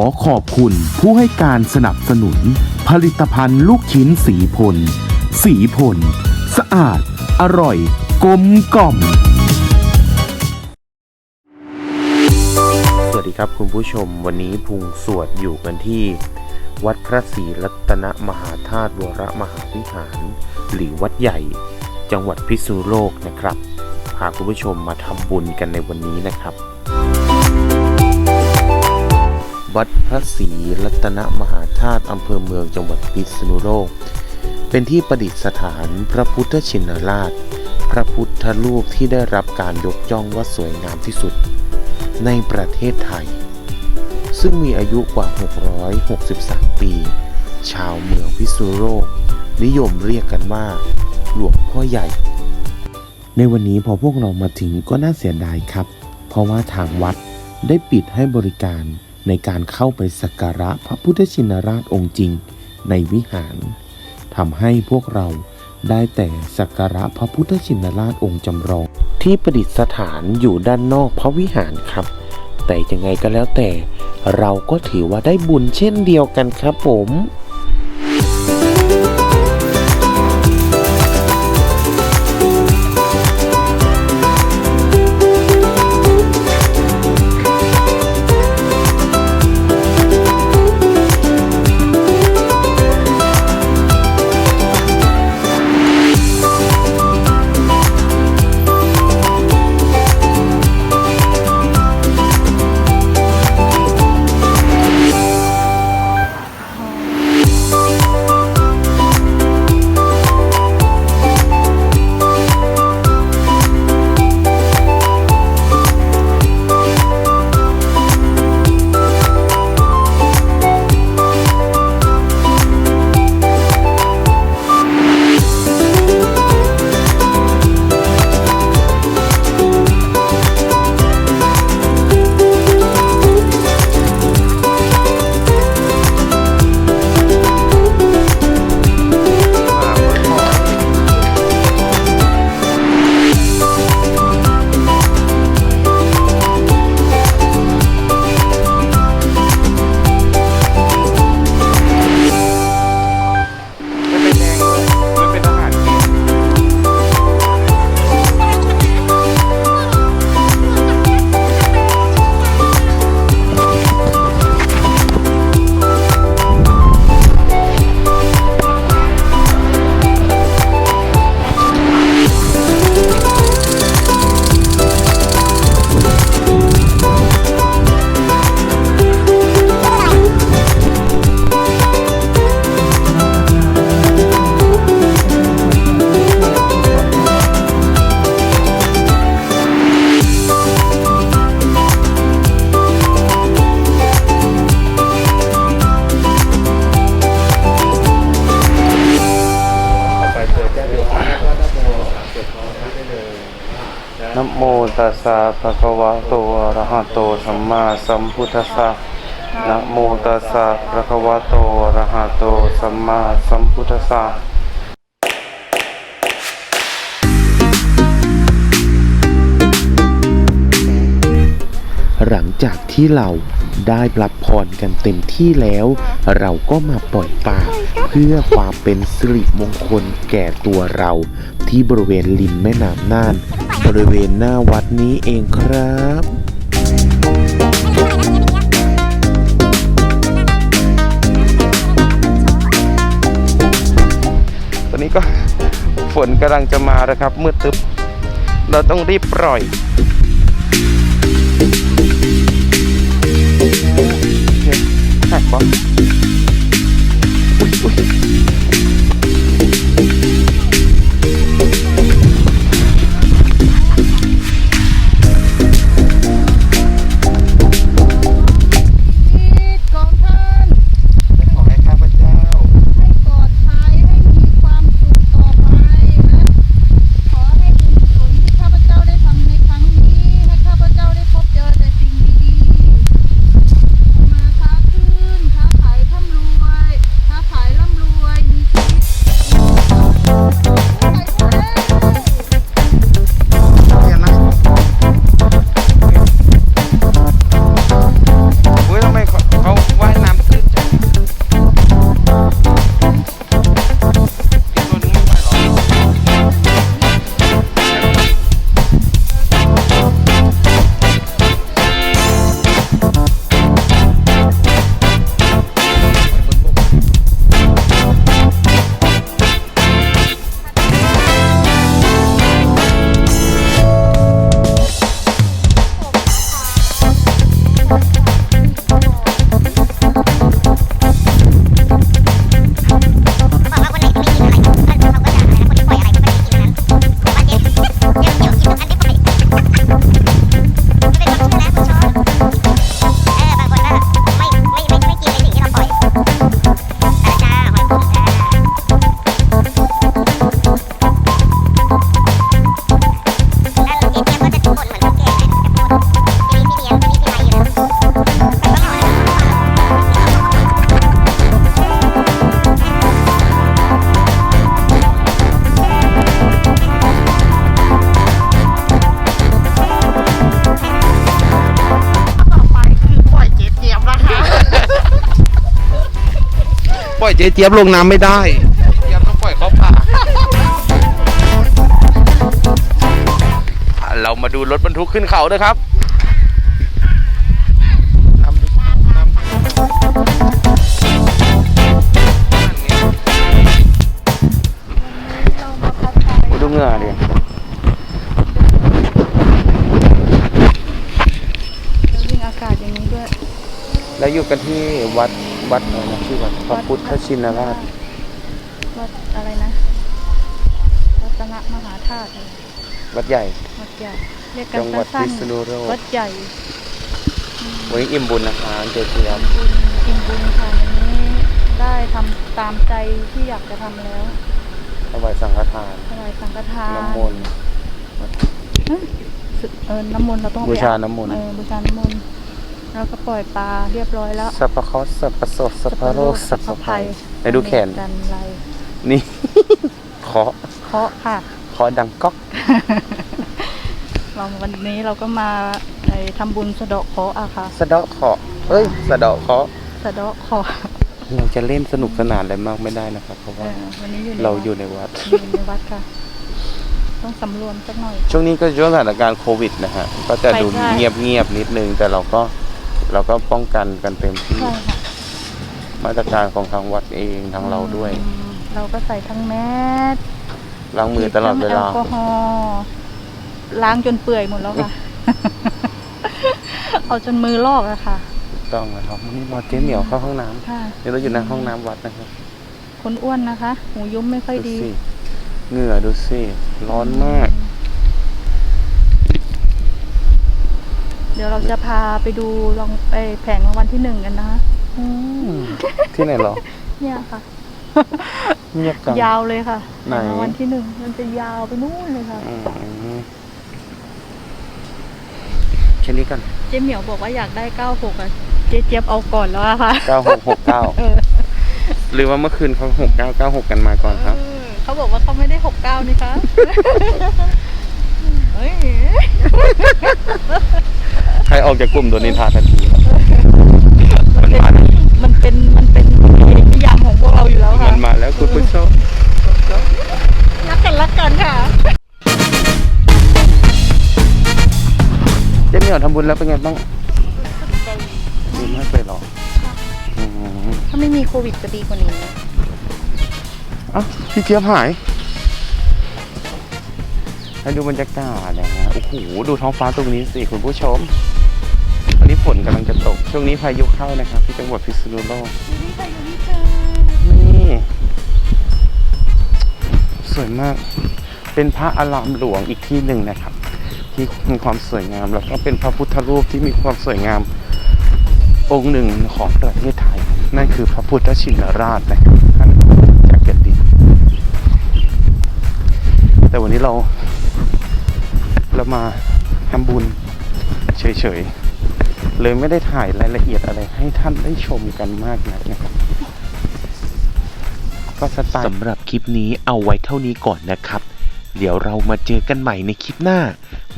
อขอบคุณผู้ให้การสนับสนุน ผลิตภัณฑ์ลูกชิ้นสีพล สีพล สะอาด อร่อย กลมกล่อม สวัสดีครับคุณผู้ชมวันนี้พุงสวดอยู่กันที่ วัดพระศรีรัตนมหาธาตุวรมหาวิหาร หรือวัดใหญ่ จังหวัดพิษณุโลกนะครับ พาคุณผู้ชมมาทำบุญกันในวันนี้นะครับ วัดพระศรีรัตนมหาธาตุอำเภอเมืองจังหวัดพิษณุโลก เป็นที่ประดิษฐานพระพุทธชินราช พระพุทธรูปที่ได้รับการยกย่องว่าสวยงามที่สุด ในประเทศไทย ซึ่งมีอายุกว่า 663 ปี ชาวเมืองพิษณุโลก นิยมเรียกกันว่า หลวงพ่อใหญ่ ในวันนี้พอพวกเรามาถึงก็น่าเสียดายครับ เพราะว่าทางวัดได้ปิดให้บริการ ในการเข้าไปสักการะพระพุทธชินราชองค์จริงในวิหารทำให้พวกเราได้แต่สักการะพระพุทธชินราชองค์จำลอง ที่ประดิษฐานอยู่ด้านนอกพระวิหารครับ แต่ยังไงก็แล้วแต่ เราก็ถือว่าได้บุญเช่นเดียวกันครับผม นะโมตัสสะภะคะวะโตอะระหะโตสัมมาสัมพุทธัสสะนะโมตัสสะภะคะวะโตอะระหะโตสัมมาสัมพุทธัสสะหลังจากที่เราได้รับพรกันเต็มที่แล้ว เราก็มาปล่อยปลาเพื่อความเป็นสิริมงคลแก่ตัวเรา ที่บริเวณริมแม่น้ำน่าน บริเวณหน้าวัดนี้เองครับตอนนี้ก็ฝนกำลังจะมาแล้วครับมืดตึ๊บเราต้องรีบปล่อย เจ๊เจี๊ยบลงน้ำไม่ได้เจี๊ยบต้องปล่อยเขาป่าอะเรามาดูรถบรรทุกขึ้นเขาด้วยครับนำดูนำโอ้ดูเหงื่อดิยิ่งอากาศอย่างนี้ด้วย แล้วอยู่กันที่วัด วัดอะไรนะชื่อวัดพระพุทธชินราชวัดอะไรนะรัตนมหาธาตุวัดใหญ่วัดใหญ่เรียกกันจังหวัดสั้นพิษณุโลกๆวัดใหญ่วันนี้อิ่มบุญนะคะเจ๊เจี๊ยบบุญกินบุญค่ะวันนี้ได้ทำตามใจที่อยากจะทำแล้วถวายสังฆทานถวายสังฆทานน้ำมนต์สึเออน้ำมนต์เราต้องเอไปบูชาอน้ำมนต์เออบูชาน้ำมนต์ แล้วก็ปล่อยปลาเรียบร้อยแล้วสัพพะเคราะห์สัพพะโสดสัพพะโรคสัพพะภัยไหนดูแขน กันไรนี่ เคาะเคาะค่ะ เคาะดังก๊อก เราวันนี้เราก็มาในทำบุญสะเดาะเคราะห์อะค่ะ สะเดาะเคาะเอ้ย สะเดาะเคาะสะเดาะเคราะห์เราจะเล่นสนุกสนานอะไรมากไม่ได้นะครับ เพราะเอว่าอวันนี้อยู่ในเราวัดอยู่ในวัดอยู่ในวัดค่ะ ต้องสำรวมสักหน่อย ช่วงนี้ก็ช่วงสถานการณ์โควิดนะฮะ ก็จะดูใช่ใช่เงียบเงียบๆนิดนึง แต่เราก็ เราก็ป้องกันกันเต็มที่ ใช่ค่ะมาตรการของทางวัดเองทางเราด้วย อืมเราก็ใส่ทั้งแมสล้างมือตลอดเวลาแอลกอฮอล์ล้างจนเปื่อยหมดแล้วค่ะ เอาจนมือลอกอะค่ะถูกต้องนะครับวันนี้รอเจ๊เหมียวเข้าห้องน้ำค่ะนี่เราอยู่ในห้องน้ำวัดนะครับคนอ้วนนะคะ หูยุ้มไม่ค่อยดูดี สิเหงื่อดูสิร้อนมาก เดี๋ยวเราจะพาไปดูลองไปแผงรางวัลที่หนึ่งกันนะคะที่ไหนเหรอ เนี่ยค่ะ เงียบจังยาวเลยค่ะไหนแผงรางวัลที่หนึ่งมันจะยาวไปนู่นเลยค่ะอืมแค่นี้กัน เจ๊เหมียวบอกว่าอยากได้96อะเจ๊เจี๊ยบเอาก่อนแล้วอะค่ะเก้าหกหกเก้าเออหรือว่าเมื่อคืนเขาหกเก้าเก้าหกกันมาก่อนครับเออเขาบอกว่าเขาไม่ได้69นี่คะเฮ้ย ใครออกจากกลุ่มโดนนินทาทันทีครับมันมาแล้วมันเป็นมันเป็นนิยามของพวกเราอยู่แล้วค่ะ มันมาแล้วคุณผู้ชมรักกันรักกันค่ะ เจ๊เหมียวทำบุญแล้วเป็นไงบ้างดีมากเลยเหรออืมถ้าไม่มีโควิดจะดีกว่านี้อะพี่เจี๊ยบหายให้ดูบรรยากาศนะฮะโอ้โหดูท้องฟ้าตรงนี้สิคุณผู้ชมวั นี้ฝนกำลังจะตก ช่วงนี้พายุเข้านะครับ ที่จังหวัดพิษณุโลกนี่ สวยมาก เป็นพระอารามหลวงอีกที่หนึ่งนะครับ ที่มีความสวยงาม แล้วก็เป็นพระพุทธรูปที่มีความสวยงาม องค์หนึ่งของประเทศไทย นั่นคือพระพุทธชินราชนะครับท่านจากแผ่นดินแต่วันนี้เราเรามาทำบุญเฉยๆ เลยไม่ได้ถ่ายรายละเอียดอะไรให้ท่านได้ชมกันมากนักนะครับก็สไตล์สำหรับคลิปนี้เอาไว้เท่านี้ก่อนนะครับ เดี๋ยวเรามาเจอกันใหม่ในคลิปหน้า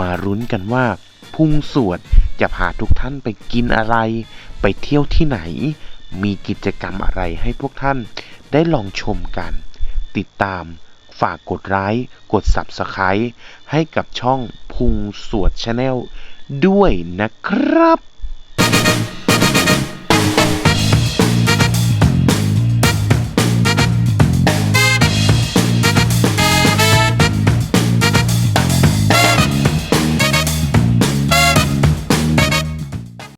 มารุ้นกันว่าพุ่งสวดจะพาทุกท่านไปกินอะไร ไปเที่ยวที่ไหน มีกิจกรรมอะไรให้พวกท่านได้ลองชมกัน ติดตามฝากกดไลค์กด Subscribe ให้กับช่องพุงสวดชาแนล ด้วยนะครับ